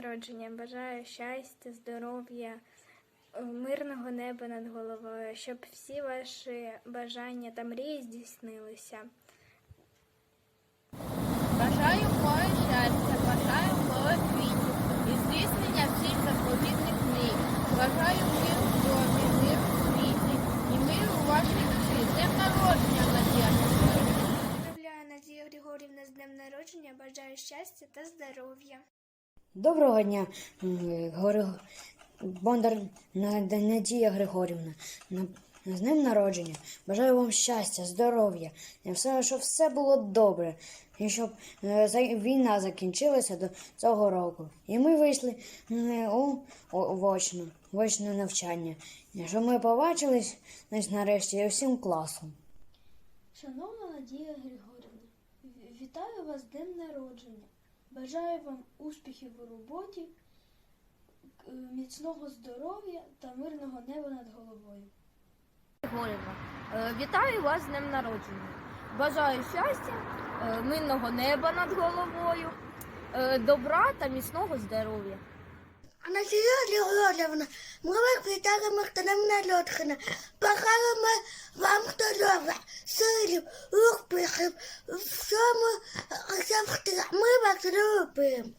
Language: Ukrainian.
народження. Бажаю щастя, здоров'я, е, мирного неба над головою, щоб всі ваші бажання та мрії здійснилися. Бажаю мого щастя, бажаю мого квітів і здійснення всіх заповітних мрій. Бажаю миру в домі, миру в світі і миру у вашій душі. З Днем народження, Надія! Поздравляю Надія Григорівна з днем народження. Бажаю щастя та здоров'я. Доброго дня, Гори- Бондар Надія Григорівна. З днем народження. Бажаю вам щастя, здоров'я, і все, щоб все було добре, і щоб е, війна закінчилася до цього року. І ми вийшли у, у вочно, вочне навчання. І щоб ми побачились нарешті всім класом. Шановна Надія Григорівна, вітаю вас з днем народження. Бажаю вам успіхів у роботі, міцного здоров'я та мирного неба над головою. Григорівна, е, вітаю вас з днем народження. Бажаю щастя, е, мирного неба над головою, е, добра та міцного здоров'я. Анастасія Григорівна, ми вас вітаємо з днем народження. Бажаємо вам здоров'я, силів, успіхів, всьому завжди. Ми вас любимо.